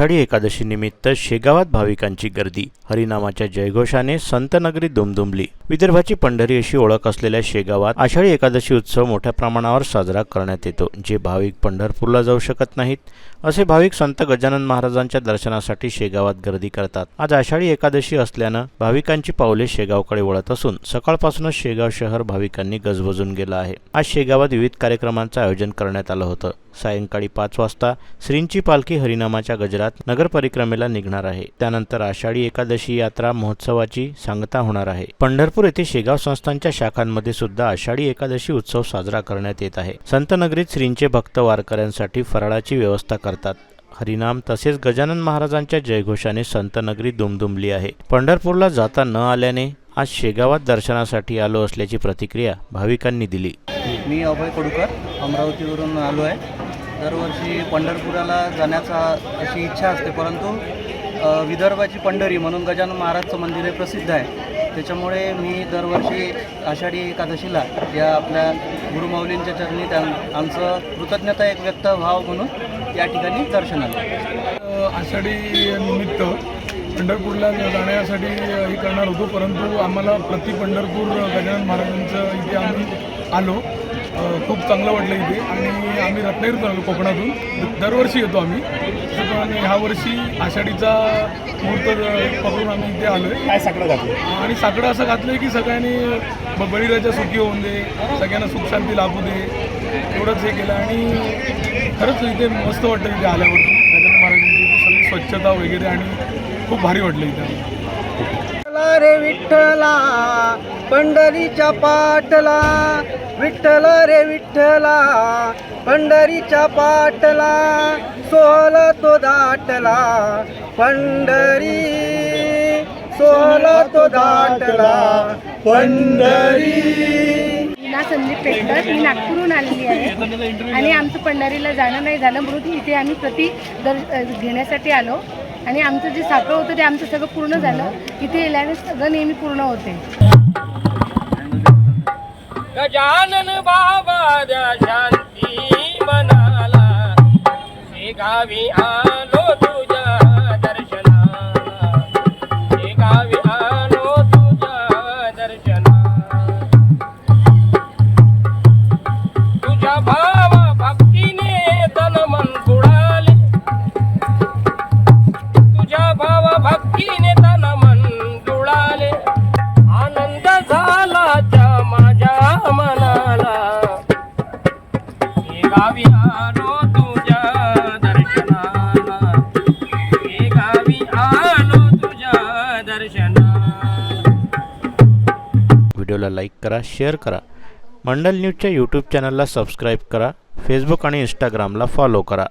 आषाढी एकादशीनिमित्त शेगावात भाविकांची गर्दी. हरिनामाच्या जयघोषाने संतनगरी दुमदुमली. विदर्भाची पंढरी अशी ओळख असलेल्या शेगावात आषाढी एकादशी उत्सव मोठ्या प्रमाणावर साजरा करण्यात येतो जे भाविक पंढरपूरला जाऊ शकत नाहीत. असे भाविक संत गजानन महाराजांच्या दर्शनासाठी शेगावात गर्दी करतात. आज आषाढी एकादशी असल्यानं भाविकांची पावले शेगावकडे वळत असून सकाळपासूनच शेगाव शहर भाविकांनी गजबजून गेलं आहे. आज शेगावात विविध कार्यक्रमांचं आयोजन करण्यात आलं होतं. सायंकाळी पाच वाजता श्रींची पालखी हरिनामाच्या गजरात नगर परिक्रमेला निघणार आहे. त्यानंतर आषाढी एकादशी यात्रा महोत्सवाची सांगता होणार आहे. पंढरपूर येथे शेगाव संस्थांच्या शाखांमध्ये सुद्धा आषाढी एकादशी उत्सव साजरा करण्यात येत आहे. संतनगरीत श्रींचे भक्त वारकऱ्यांसाठी फराळाची व्यवस्था करतात. हरिनाम तसेच गजानन महाराजांच्या जयघोषाने संतनगरी दुमदुमली आहे. पंढरपूरला जाता न आल्याने आज शेगावात दर्शनासाठी आलो असल्याची प्रतिक्रिया भाविकांनी दिली. मी अभय कडुकर अमरावतीवरून आलो आहे. दरवर्षी पंढरपुराला जाण्याचा अशी इच्छा असते परंतु विदर्भाची पंढरी म्हणून गजानन महाराजचं मंदिर हे प्रसिद्ध आहे. त्याच्यामुळे मी दरवर्षी आषाढी एकादशीला या आपल्या गुरुमाऊलींच्या चरणी त्या आमचं कृतज्ञता एक व्यक्त व्हावं म्हणून या ठिकाणी दर्शनाला आषाढी निमित्त पंढरपूरला जाण्यासाठी हे करणार होतो परंतु आम्हाला प्रति पंढरपूर गजानन महाराजांचं इथे आम्ही आलो. खूप चांगलं वाटलं इथे. आणि आम्ही रत्नागिरीतून आलो कोकणातून. दरवर्षी येतो आम्ही. पण ह्या वर्षी आषाढीचा मुहूर्त पकडून आम्ही इथे आलो आहे काय साकडं घातलं आणि साकडं असं घातलं की सगळ्यांनी बळीराजा सुखी होऊन दे सगळ्यांना सुख शांती लाभू दे. एवढंच हे केलं. आणि खरंच इथे मस्त वाटतं इथे आल्यावरती गजानन महाराजांची सगळी स्वच्छता वगैरे आणि खूप भारी वाटलं इथे. रे विठ्ठला पंढरीच्या पाटला विठ्ठल रे विठ्ठला पंढरीच्या पाटला सोहल तो दाटला. पंढरी सोहल तो दाटला. पंढरी. ना संदीप पेटकर मी नागपूरहून आलेली आहे. आणि आमचं पंढरीला जाणं नाही झालं म्हणून इथे आम्ही प्रति दर घेण्यासाठी आलो. आणि आमचं जे साखर होतं ते आमचं सगळं पूर्ण झालं. इथे येल्याने सगळं नेहमी पूर्ण होते. गजानन बाबा द्या शांती मनाला. गावी आ गावी आलो तुझ्या दर्शनाला. हे गावी आलो तुझ्या दर्शनाला. व्हिडिओला लाईक करा शेअर करा. मंडल न्यूजच्या यूट्यूब चॅनलला सबस्क्राईब करा. फेसबुक आणि इंस्टाग्रामला फॉलो करा.